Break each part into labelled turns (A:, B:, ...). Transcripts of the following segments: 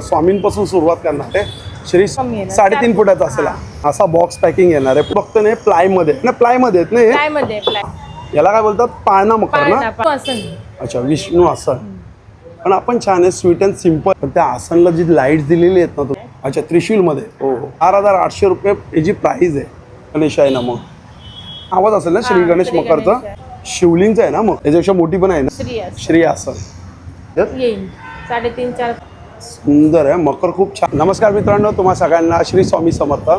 A: स्वामींपासून सुरुवात करणार आहे. श्री. साडेतीन फुटाचा असेल. असा बॉक्स पॅकिंग येणार आहे. फक्त नाही प्लायमध्ये ना प्लायमध्ये आहेत ना हे?
B: काय मध्ये फ्लाय
A: याला काय बोलतात? पाळणा मकर ना? अच्छा विष्णू आसन. पण आपण छान आहे स्वीट अँड सिंपल पण त्या आसनला जी लाइट दिलेली आहेत ना तू अच्छा त्रिशूल मध्ये हो हो. चार हजार आठशे रुपये याची प्राइस आहे गणेश आहे ना मग. आवाज असेल ना श्री गणेश मकरचा? शिवलिंगचा आहे ना मग? त्याच्यापेक्षा मोठी पण आहे ना?
B: श्री आसन. साडेतीन चार
A: सुंदर आहे मकर खूप छान नमस्कार मित्रांनो तुम्हा सगळ्यांना श्री स्वामी समर्थ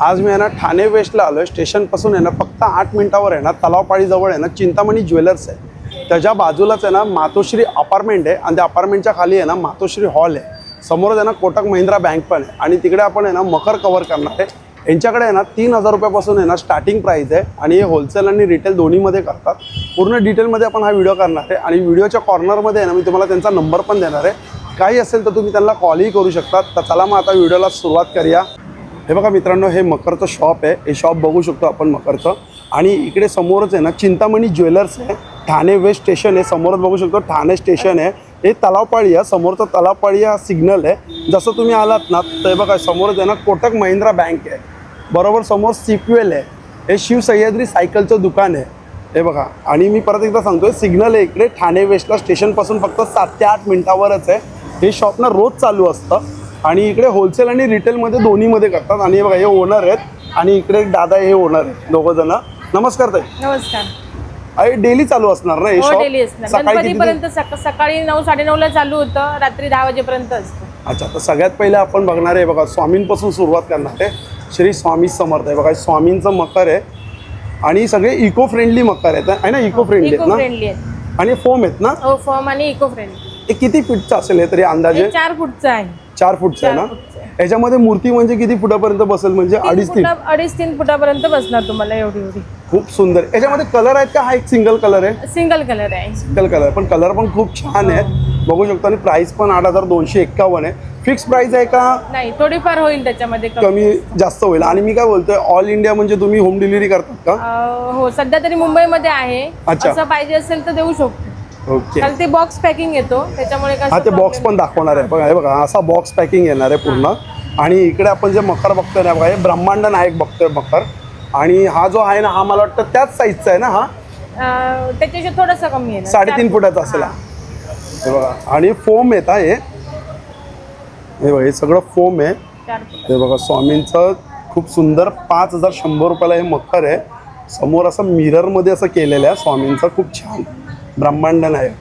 A: आज मी आहे ना ठाणे वेस्टला आलो आहे स्टेशनपासून आहे ना फक्त आठ मिनिटावर आहे ना तलावपाळीजवळ आहे ना चिंतामणी ज्वेलर्स आहे त्याच्या बाजूलाच आहे ना मातोश्री अपार्टमेंट आहे आणि त्या अपार्टमेंटच्या खाली आहे ना मातोश्री हॉल आहे समोरच आहे ना कोटक महिंद्रा बँक पण आहे आणि तिकडे आपण आहे ना मकर कवर करणार आहे यांच्याकडे आहे ना तीन हजार रुपयापासून आहे ना स्टार्टिंग प्राईस आहे आणि हे होलसेल आणि रिटेल दोन्हीमध्ये करतात पूर्ण डिटेलमध्ये आपण हा व्हिडिओ करणार आहे आणि व्हिडिओच्या कॉर्नरमध्ये आहे ना मी तुम्हाला त्यांचा नंबर पण देणार आहे काही असेल तर तुम्ही त्यांना कॉलही करू शकता तर चला मग आता व्हिडिओला सुरुवात करूया. हे बघा मित्रांनो हे मकरचं शॉप आहे. हे शॉप बघू शकतो आपण मकरचं. आणि इकडे समोरच आहे ना चिंतामणी ज्वेलर्स आहे. ठाणे वेस्ट स्टेशन आहे. समोरच बघू शकतो ठाणे स्टेशन आहे. हे तलावपाळी आहे. समोरचं तलावपाळी हा सिग्नल आहे. जसं तुम्ही आलात ना तर हे बघा समोरच आहे ना कोटक महिंद्रा बँक आहे. बरोबर समोर सिपवेल आहे. हे शिव सह्याद्री सायकलचं दुकान आहे. हे बघा आणि मी परत एकदा सांगतोय सिग्नल आहे इकडे. ठाणे वेस्टला स्टेशनपासून फक्त सात ते आठ मिनिटावरच आहे. हे शॉप ना रोज चालू असतं. आणि इकडे होलसेल आणि रिटेलमध्ये दोन्हीमध्ये करतात. आणि हे बघा हे ओनर आहेत. आणि इकडे एक दादा हे ओनर आहेत. दोघं जण नमस्कार ताई.
B: नमस्कार.
A: अरे डेली चालू असणार ना हे
B: हो
A: शॉप
B: डेली असणार.
A: सकाळी किती ते-
B: गणपतीपर्यंत सक- सकाळी नऊ साडेनऊ ला चालू होतं. रात्री दहा वाजेपर्यंत असतं.
A: अच्छा तर सगळ्यात पहिले आपण बघणार आहे बघा स्वामींपासून सुरुवात करणार आहे. श्री स्वामी समर्थ आहे. बघा हे स्वामींचं मकर आहे. आणि सगळे इको फ्रेंडली मकर आहेत. आहे ना इको फ्रेंडली आहेत ना?
B: फ्रेंडली
A: आणि फोम आहेत ना?
B: हो फॉर्म आणि इको फ्रेंडली
A: हे किती फीटचं असेल हे तरी अंदाजे?
B: चार फुटचं आहे.
A: चार फूटचं आहे ना. याच्यामध्ये मूर्ती म्हणजे किती फुटापर्यंत बसेल? म्हणजे अडीच तीन?
B: फुटा- अडीच तीन फुटापर्यंत बसणार तुम्हाला एवढी एवढी.
A: खूप सुंदर. याच्यामध्ये कलर आहेत का? हा एक सिंगल कलर आहे?
B: सिंगल कलर आहे.
A: Single colour. पण कलर पण खूप छान आहे बघू शकतो आणि प्राइस पण आठ हजार दोनशे एक्कावन्न आहे. फिक्स प्राइस आहे का?
B: नाही थोडीफार होईल त्याच्यामध्ये कमी.
A: कमी जास्त होईल. आणि मी काय बोलतोय ऑल इंडिया म्हणजे तुम्ही होम डिलिव्हरी करतात का?
B: अं, हो सध्या तरी मुंबईमध्ये आहे.
A: अच्छा.
B: असं पाहिजे असेल तर देऊ शकतो.
A: ओके.
B: कारण ते बॉक्स पॅकिंग येतो त्याच्यामुळे
A: हा ते बॉक्स पण दाखवणार आहे. बघा हे बघा असा बॉक्स पॅकिंग येणार आहे पूर्ण. आणि इकडे आपण जे मकर बघतोय ना बघा हे ब्रह्मांड नायक बघतोय मकर आणि हा जो आहे ना हा मला वाटतं त्याच साईजचा आहे ना हा?
B: त्याच्याशी थोडंसं कमी आहे
A: साडेतीन फुटाचा असेल हा. हे. बघा आणि फोम येत आहे. हे बघा हे सगळं फोम आहे. हे बघा स्वामींचं खूप सुंदर पाच हजार शंभर रुपयाला हे मकर आहे. समोर असं मिररमध्ये असं केलेलं आहे स्वामींचं खूप छान. ब्रह्मांड नायक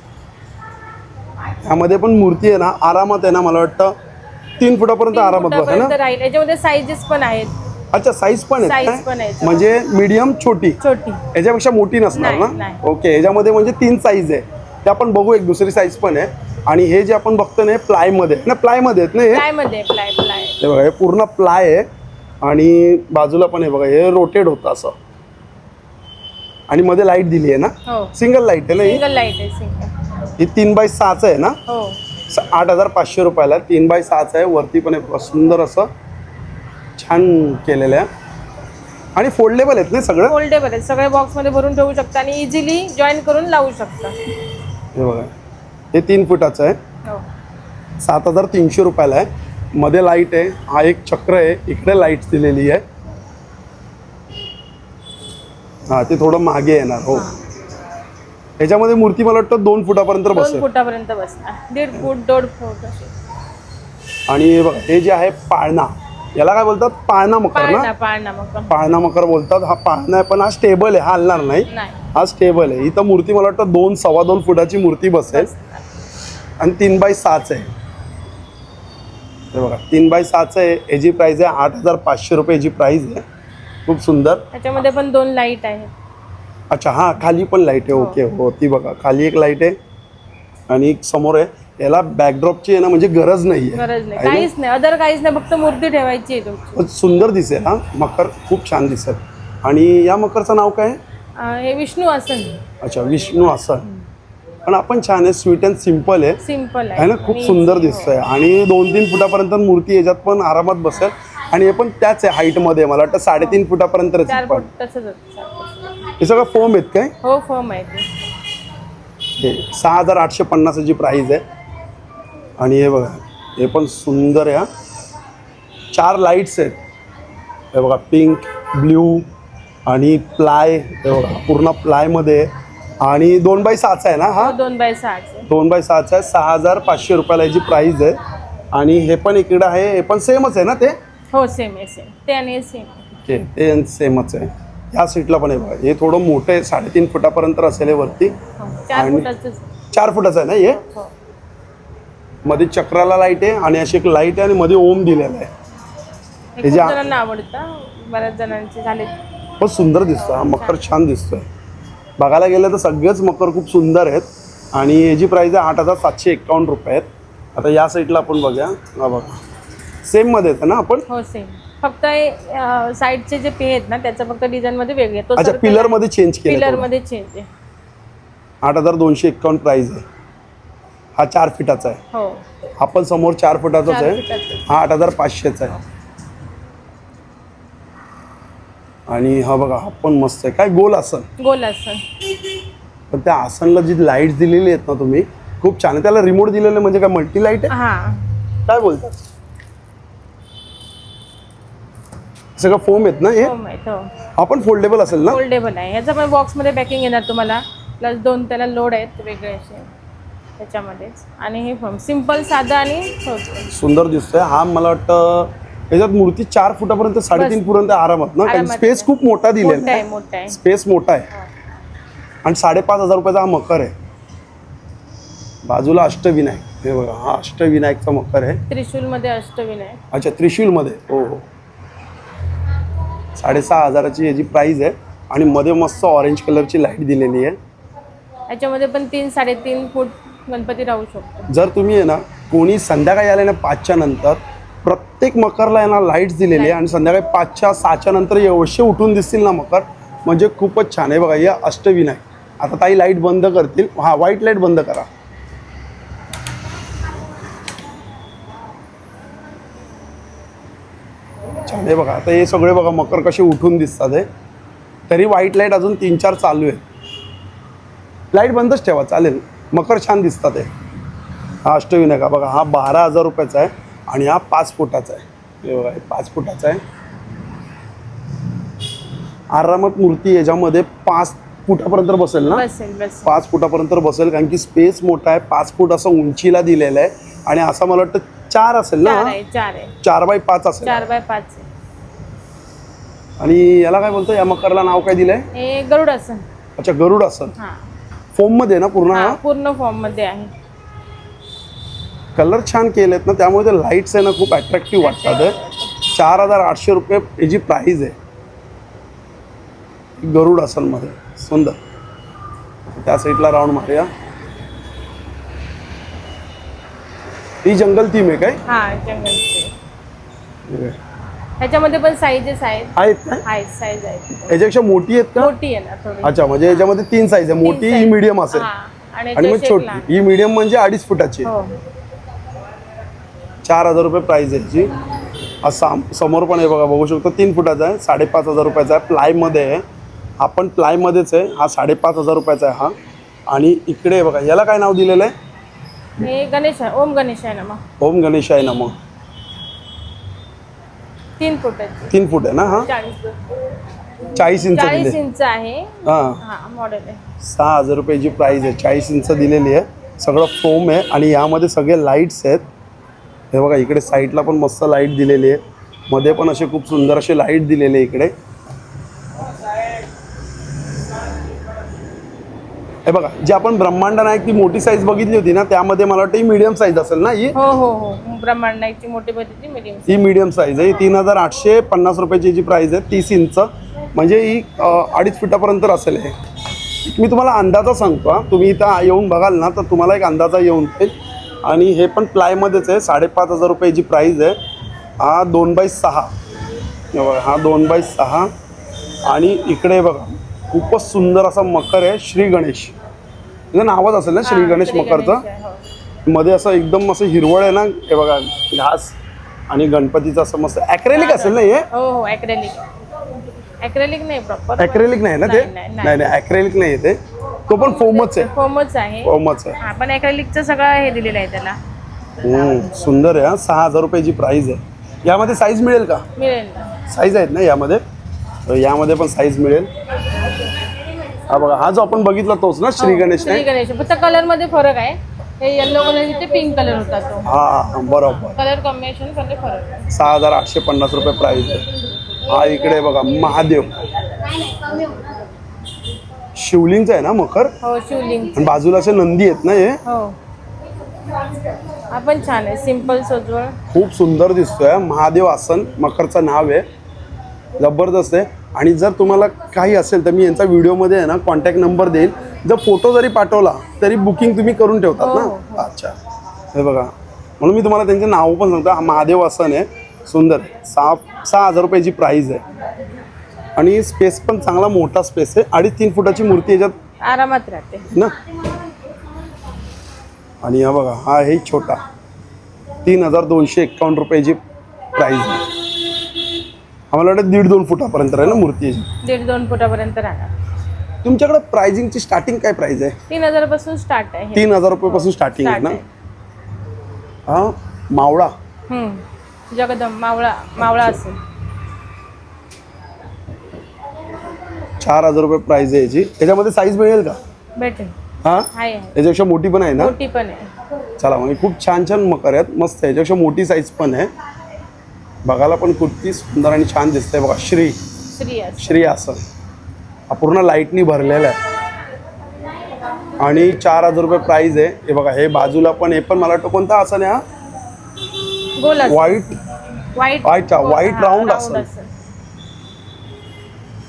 A: ह्यामध्ये पण मूर्ती आहे ना आरामात आहे ना मला वाटतं तीन फुटापर्यंत आरामात बस आहे ना
B: राहील. याच्यामध्ये साईजेस पण आहेत.
A: अच्छा साईज पण
B: Size
A: आहे
B: पण? आहे.
A: म्हणजे मीडियम छोटी?
B: छोटी.
A: याच्यापेक्षा मोठी नसणार
B: नाही,
A: ना?
B: नाही.
A: ओके याच्यामध्ये म्हणजे तीन साईज आहे. ते आपण बघू एक दुसरी साईज पण आहे. आणि हे जे आपण बघतो ना हे प्लायमध्ये ना प्लायमध्ये आहेत ना हे?
B: प्लायमध्ये प्लाय प्लाय.
A: हे बघा हे पूर्ण प्लाय आहे. आणि बाजूला पण हे बघा हे रोटेट होतं असं. आणि मध्ये लाइट दिली आहे ना?
B: हो.
A: सिंगल लाइट आहे ना ही?
B: सिंगल लाइट आहे सिंगल
A: ही तीन बाय सहाचं आहे ना?
B: हो.
A: स- आठ हजार पाचशे रुपयाला. तीन बाय सहाचं आहे. वरती पण आहे सुंदर असं छान केलेलं आहे. आणि फोल्डेबल आहेत ना सगळं?
B: फोल्डेबल आहे सगळे बॉक्समध्ये भरून ठेवू शकता आणि इझिली जॉईन करून लावू शकता.
A: हे बघा. हे तीन फुटाचं आहे.
B: हो.
A: सात हजार तीनशे रुपयाला आहे. मध्ये लाइट आहे. हा एक चक्र आहे. इकडे लाइट दिलेली आहे. हा ते थोडं मागे येणार हो. ह्याच्यामध्ये मूर्ती मला वाटतं दोन फुटापर्यंत
B: दोन
A: बसेल.
B: फुटापर्यंत बसणार. दीड फूट दोन फूट
A: आणि हे बघा हे जे आहे पाळणा याला काय बोलतात? पाळणा मकर ना?
B: पाळणा मग
A: पाळणा मकर बोलतात. हा पाळणा आहे पण हा स्टेबल आहे हा हलणार नाही.
B: नाही.
A: हा स्टेबल आहे. इथं मूर्ती मला वाटतं दोन सव्वा दोन फुटाची मूर्ती बसेल. आणि तीन बाय सहाच आहे. हे बघा तीन बाय सहाचं आहे. याची प्राईस आहे आठ हजार पाचशे रुपये याची प्राईस आहे. खूप सुंदर.
B: त्याच्यामध्ये पण दोन लाइट आहेत.
A: अच्छा हां खाली पण लाइट आहे. ओके हो ती बघा. खाली एक लाइट आहे आणि एक समोर आहे. याला बॅकड्रॉपची आहे ना म्हणजे गरज नाही
B: गरज नाही.
A: आहे?
B: काहीच नाही. अदर काहीच नाही. फक्त मूर्ती ठेवायची आहे तुमची.
A: पण सुंदर दिसेल हा. मकर खूप छान दिसेल. आणि या मकरचं नाव काय आहे?
B: अं, हे विष्णू आसन.
A: अच्छा विष्णू आसन. पण आपण छान आहे. स्वीट अँड सिंपल आहे.
B: सिंपल
A: आहे. ना? खूप सुंदर दिसतंय. आणि दोन तीन फुटापर्यंत मूर्ती याच्यात पण आरामात बसेल. आणि हे पण त्याच आहे हाईटमध्ये मला वाटतं साडेतीन फुटापर्यंत
B: चार
A: पण.
B: फूट तसंच होतं, चार फूट.
A: हे सगळं फोम आहेत काय?
B: हो फॉर्म आहे ते
A: हे सहा हजार आठशे पन्नासाची प्राईज आहे. आणि हे बघा हे पण सुंदर आहे हा. चार लाईट्स आहेत. हे बघा पिंक ब्ल्यू आणि प्लाय हे बघा पूर्ण प्लायमध्ये आहे. आणि दोन बाय सहाचा आहे ना हा?
B: हो, दोन बाय सहाचे
A: दोन बाय सहाचा आहे सहा हजार पाचशे रुपयाला याची प्राईज आहे. आणि हे पण इकडं आहे हे पण सेमच आहे ना ते?
B: हो सेम आहे सेम ते आणि सेम
A: ओके ते सेमच आहे. या सीटला पण आहे बघा हे थोडं मोठं आहे साडेतीन फुटापर्यंत असेल हे वरती.
B: हो चार
A: आणि-
B: फुटाचंच
A: चार फुटाचं आहे ना हे?
B: हो.
A: मध्ये चक्राला लाइट आहे आणि अशी एक लाइट आहे आणि मध्ये ओम दिलेला आहे.
B: हे
A: हे
B: खूप
A: जे आ-
B: जणांना आवडतं बऱ्याच जणांचे झाले.
A: पण सुंदर दिसतं हा मकर छान. दिसतोय. बघायला गेलं तर सगळेच मकर खूप सुंदर आहेत. आणि याची प्राईज आहे आठ हजार सातशे एक्कावन्न रुपये आहेत. आता या साईडला आपण बघूया. हा बघा. सेममध्ये येतं ना आपण?
B: हो सेम फक्त साईडचे जे पे आहेत ना त्याचं फक्त डिझाइनमध्ये वेगळे. तो
A: अच्छा पिलरमध्ये चेंज केलं
B: पिलर. मध्ये चेंज आहे.
A: आठ हजार दोनशे एक्कावन्न प्राईज आहे. हा चार फिटाचा आहे.
B: हो.
A: हा पण समोर चार फुटाचाच
B: चार
A: आहे.
B: फुटाचं.
A: हा आठ हजार पाचशेचा आहे. आणि हा बघा हा पण मस्त आहे. काय गोल आसन.
B: गोल असं
A: पण त्या आसनला जी लाइट दिलेली आहेत ना तुम्ही खूप छान आहे. त्याला रिमोट दिलेलं म्हणजे काय मल्टी लाइट आहे?
B: हा.
A: काय बोलतात सगळं फोम आहेत ना हे?
B: हो माहीत हो.
A: हा पण फोल्डेबल असेल ना?
B: फोल्डेबल आहे. ह्याचं पण बॉक्समध्ये पॅकिंग येणार तुम्हाला. प्लस दोन त्याला लोड आहेत वेगळे असे. त्याच्यामध्येच. आणि हे फॉर्म सिंपल साधा आणि.
A: सुंदर दिसतोय. हा मला वाटतं याच्यात मूर्ती चार फुटापर्यंत साडेतीन पर्यंत आरामात ना? कारण
B: आरामात.
A: स्पेस खूप मोठा दिलेला
B: मोठं आहे
A: आहे
B: मोठं आहे.
A: स्पेस मोठा आहे. आणि साडेपाच हजार रुपयाचा हा मकर आहे. बाजूला अष्टविनायक. हे बघा हा अष्टविनायकचा मकर आहे.
B: त्रिशूलमध्ये अष्टविनायक.
A: अच्छा त्रिशूलमध्ये. हो हो. साडेसहा हजाराची याची प्राईज आहे. आणि मध्ये मस्त ऑरेंज कलरची लाइट दिलेली आहे.
B: याच्यामध्ये पण तीन साडेतीन फूट गणपती राहू शकतो.
A: जर तुम्ही आहे ना कोणी संध्याकाळी आले ना पाचच्या नंतर प्रत्येक मकरला आहे ना लाईट्स दिलेली आहे. आणि संध्याकाळी पाचच्या सहाच्या नंतर एवढे उठून दिसतील ना मकर. म्हणजे खूपच छान आहे बघा हे अष्टविनायक. आता ताई लाइट बंद करतील. हां व्हाईट लाइट बंद करा. आहे बघा आता हे सगळे बघा मकर कसे उठून दिसतात हे. तरी व्हाईट लाइट अजून तीन चार चालू आहे लाइट बंदच ठेवा चालेल. मकर छान दिसतात हे. हा अष्टविनायक हा बघा हा बारा हजार रुपयाचा आहे आणि हा पाच फुटाचा आहे. हे बघा हे पाच फुटाचा आहे. आरामात मूर्ती याच्यामध्ये पाच फुटापर्यंत बसेल ना?
B: बसेल
A: पाच फुटापर्यंत बसेल कारण की स्पेस मोठा आहे. पाच फूट असं उंचीला दिलेलं आहे. आणि असं मला वाटतं चार असेल ना
B: चार
A: हा? बाय पाच असेल.
B: चार बाय पाच
A: आणि याला काय बोलतो या मकरला नाव काय दिलंय?
B: हे गरुड असं
A: अच्छा गरुड असेल
B: हा.
A: फोममध्ये ना पूर्ण
B: हा
A: हा?
B: पूर्ण फॉर्ममध्ये आहे.
A: कलर छान केलेत ना त्यामुळे ते लाईट्स आहे ना खूप अट्रॅक्टिव्ह वाटतात. चार हजार आठशे रुपये याची प्राईज आहे. गरुडमध्ये सुंदर. त्या साईडला राऊंड मारूया. ही जंगल थीम आहे काय?
B: हा जंगलचे ह्याच्यामध्ये पण साईजेस आहेत.
A: आहेत काय
B: आहेत साईज आहेत.
A: याच्यापेक्षा मोठी आहेत का?
B: मोठी आहे ना थोडी.
A: अच्छा म्हणजे याच्यामध्ये तीन साईज आहे. मोठी ही
B: size.
A: मिडियम असेल.
B: हा आणि
A: आणि मग छोटी. ही मिडियम म्हणजे अडीच फुटाची आहे.
B: हो.
A: चार हजार रुपये प्राईज आहे याची हा साम समोर पण आहे बघा बघू शकतो तीन फुटाचा आहे साडेपाच हजार रुपयाचा आहे प्लायमध्ये आहे. हा पण प्लायमध्येच आहे हा साडेपाच हजार रुपयाचा आहे हा. आणि इकडे बघा याला काय नाव दिलेलं आहे?
B: हे गणेश आहे ओम गणेश आहे ना मग.
A: ओम गणेश आहे ना मग.
B: तीन फुटाची.
A: तीन फूट आहे ना हा?
B: चाळीस
A: चाळीस इंच
B: चाळीस
A: दिले
B: इंच आहे.
A: हां.
B: हा मॉडेल आहे.
A: सहा हजार रुपयाची प्राईज आहे चाळीस इंच दिलेली आहे. सगळं फोम आहे आणि यामध्ये सगळे लाईट्स आहेत. हे बघा इकडे साईडला पण मस्त लाइट दिलेली आहे. मध्ये पण असे खूप सुंदर असे लाइट दिलेले आहे इकडे. हे बघा जी आपण ब्रह्मांड नायक ती मोठी साईज बघितली होती ना त्यामध्ये मला वाटतं ही मीडियम साईज असेल ना ही?
B: हो हो हो. ब्रह्मांडाची मोठी पद्धती मिडियम
A: ही मीडियम साईज आहे. तीन हजार आठशे पन्नास रुपयाची जी प्राईज आहे तीस इंच म्हणजे ही अडीच फुटापर्यंत असेल हे. मी तुम्हाला अंदाजा सांगतो हा. तुम्ही इथं येऊन बघाल ना तर तुम्हाला एक अंदाजा येऊन जाईल. आणि हे पण प्लायमध्येच आहे. साडेपाच हजार रुपयाची प्राईज आहे. हा दोन बाय सहा. बघा हा दोन बाय सहा. आणि इकडे बघा. खूपच सुंदर असा मकर आहे श्री गणेश. त्याचं नावच असेल ना श्री गणेश मकरचं?
B: हो.
A: मध्ये असं एकदम असं हिरवळ आहे ना हे बघा घास आणि गणपतीचं असं मस्त ॲक्रेलिक असेल ना हे?
B: हो हो ॲक्रेलिक ॲक्रेलिक नाही प्रॉपर
A: ॲक्रेलिक नाही ना ते?
B: नाही, नाही,
A: ॲक्रेलिक नाही ते. तो पण फोमच आहे.
B: फॉर्मच आहे.
A: फोमच आहे.
B: हा पण ॲक्रेलिकचं सगळं हे दिलेलं आहे त्याला.
A: सुंदर आहे हा. सहा हजार रुपयाची प्राईज आहे. यामध्ये साईज मिळेल का?
B: मिळेल
A: साईज आहेत ना यामध्ये? यामध्ये पण साईज मिळेल. हा बघा हा जो आपण बघितला तोच ना श्री गणेश
B: हो, श्री गणेश. फक्त कलरमध्ये फरक आहे. हे येल्लो कलर इथे पिंक कलर होता तो.
A: हा बरोबर.
B: कलर कॉम्बिनेशनमध्ये फरक आहे.
A: सहा हजार आठशे पन्नास रुपये प्राईज आहे. हा इकडे बघा महादेव. शिवलिंगचा आहे ना मकर
B: हो शिवलिंग.
A: आणि बाजूला असे नंदी आहेत ना हे?
B: हो. हा छान आहे सिंपल सोजवळ.
A: खूप सुंदर दिसतोय. महादेव आसन मकरचं नाव आहे. जबरदस्त आहे. आणि जर तुम्हाला काही असेल तर मी यांचा व्हिडिओमध्ये आहे ना कॉन्टॅक्ट नंबर देईल जर फोटो जरी पाठवला तरी बुकिंग तुम्ही करून ठेवतात
B: हो,
A: ना अच्छा. हे बघा. म्हणून मी तुम्हाला त्यांचे नाव पण सांगतो. हा महादेव आसन आहे. सुंदर सहा सहा हजार रुपयाची प्राईज आहे. आणि स्पेस पण चांगला मोठा स्पेस आहे. अडीच तीन फुटाची मूर्ती याच्यात
B: आरामात राहते.
A: ना? आणि हा बघा हा आहे छोटा. तीन हजार दोनशे एक्कावन्न रुपयाची प्राईज आहे. आम्हाला वाटतं दीड दोन फुटापर्यंत आहे ना मूर्ती याची.
B: दीड दोन फुटापर्यंत राहणार.
A: तुमच्याकडे प्राइसिंगची स्टार्टिंग काय प्राइस आहे?
B: तीन हजारपासून स्टार्ट आहे.
A: तीन हजार रुपयापासून स्टार्टिंग आहे ना? हा मावळा.
B: हम्म. जगदंब मावळा मावळा असेल.
A: चार हजार रुपये प्राइस आहे याची. याच्यामध्ये साईज मिळेल का?
B: भेटेल.
A: हा?
B: आहे. आहे
A: याच्यापेक्षा मोठी पण आहे ना?
B: मोठी पण आहे.
A: चला म्हणजे खूप छान छान मकर आहेत. मस्त आहे. याच्यापेक्षा मोठी साईज पण आहे. बघायला पण कुर्ती सुंदर आणि छान दिसते बघा. श्री.
B: श्री
A: आसन. पूर्ण लाईटनी भरलेला आहे. आणि चार हजार रुपये प्राईज आहे. हे बघा हे बाजूला पण हे पण मला वाटतं कोणता आसन आहे हा? White
B: white
A: white round. असेल.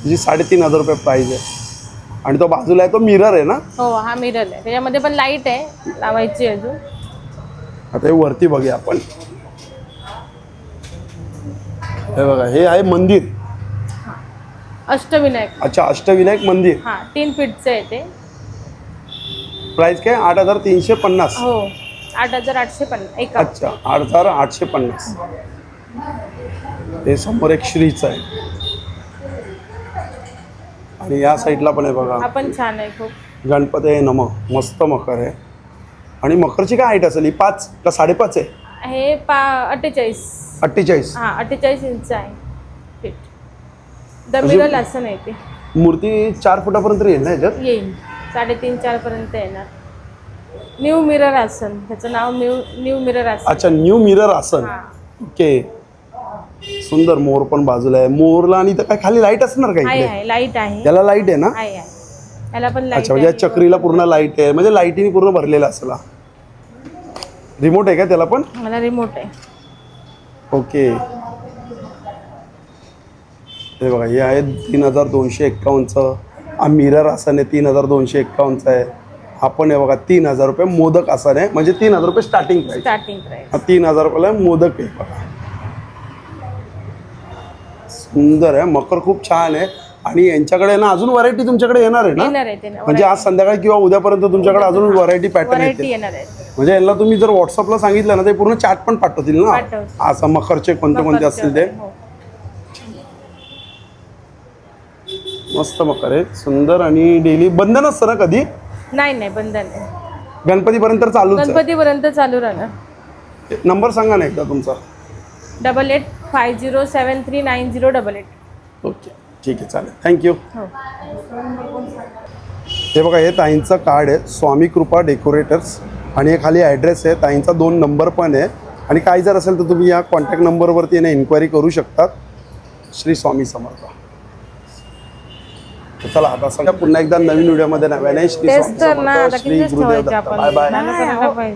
A: जी साडेतीन हजार रुपये प्राईज आहे. आणि तो बाजूला आहे तो मिरर आहे ना?
B: हो हा मिरर आहे. त्याच्यामध्ये पण लाइट आहे. लावायची अजून.
A: आता हे वरती बघूया आपण. हे बघा हे आहे मंदिर.
B: अष्टविनायक.
A: अच्छा अष्टविनायक मंदिर.
B: हा तीन फीटचं आहे ते.
A: प्राइस काय? आठ हजार तीनशे पन्नास.
B: हो आठ हजार आठशे पन्नास एका.
A: अच्छा आठ हजार आठशे पन्नास. हे समोर एक श्रीच आहे. आणि या साईडला पण आहे बघा.
B: हा पण छान आहे खूप.
A: गणपती आहे नम मस्त मकर आहे. आणि मकरची काय हाईट असेल? ही पाच का साडेपाच आहे?
B: हे पा अठ्ठेचाळीस.
A: अठ्ठेचाळीस.
B: हा अठ्ठेचाळीस इंच आहे. फीट द
A: म्हणजे-
B: मिरल असं नाही ते.
A: मूर्ती चार फुटापर्यंत येईल ना याच्यात?
B: येईल. साडेतीन चार पर्यंत येणार. न्यू मिरर आसन त्याचं नाव न्यू न्यू मिरर आसन
A: अच्छा न्यू मिरर आसन
B: हा.
A: ओके सुंदर मोर पण बाजूला आहे. मोरला आणि इथं काय खाली लाइट असणार का
B: आहे
A: इकडे?
B: आहे. लाइट आहे.
A: त्याला लाइट आहे ना?
B: आहे आहे. याला पण लाइट
A: अच्छा म्हणजे या चक्रीला पूर्ण लाइट आहे. म्हणजे लाईटीने पूर्ण भरलेला असेल. रिमोट आहे का त्याला पण?
B: मला रिमोट आहे.
A: ओके हे बघा हे आहे तीन हजार दोनशे एक्कावन्नचं. हा मिरर आसन आहे तीन हजार दोनशे एक्कावन्नचं आहे. हा पण आहे बघा तीन हजार रुपये मोदक आसन आहे. म्हणजे तीन हजार रुपये स्टार्टिंग प्राईस
B: स्टार्टिंग प्राइस
A: हा तीन हजार रुपयाला मोदक आहे बघा. सुंदर आहे मकर खूप छान आहे. आणि यांच्याकडे ना अजून व्हरायटी तुमच्याकडे येणार आहे ना?
B: येणार आहे ते
A: म्हणजे आज संध्याकाळी किंवा उद्यापर्यंत तुमच्याकडे अजून व्हरायटी पॅटर्न
B: व्हरायटी
A: येते.
B: येणार आहे.
A: म्हणजे यांना तुम्ही जर व्हॉट्सअपला सांगितलं ना ते पूर्ण चॅट पण पाठवतील ना?
B: पाठवतील.
A: असं मकरचे कोणते कोणते असतील ते?
B: हो.
A: मस्त मकर आहे सुंदर आणि डेली बंद नसतं ना कधी?
B: नाही नाही बंद नाही.
A: गणपतीपर्यंत चालूच आहे.
B: गणपतीपर्यंत चालू राहणार.
A: नंबर सांगा ना एकदा तुमचा.
B: Double eight five zero seven three nine zero double eight.
A: Okay ठीक आहे चालेल. थँक्यू
B: हो.
A: हे बघा हे ताईंचं कार्ड आहे. स्वामी कृपा डेकोरेटर्स. आणि हे खाली ॲड्रेस आहे. ताईंचा दोन नंबर पण आहे. आणि काही जर असेल तर तुम्ही या कॉन्टॅक्ट नंबरवरती येणे इन्क्वायरी करू शकतात. श्री स्वामी समर्थ. तर चला आता सगळ्या पुन्हा एकदा नवीन व्हिडिओमध्ये नव्याने श्री स्वामी समर्थ श्री गुरुदेव दत्त. Bye bye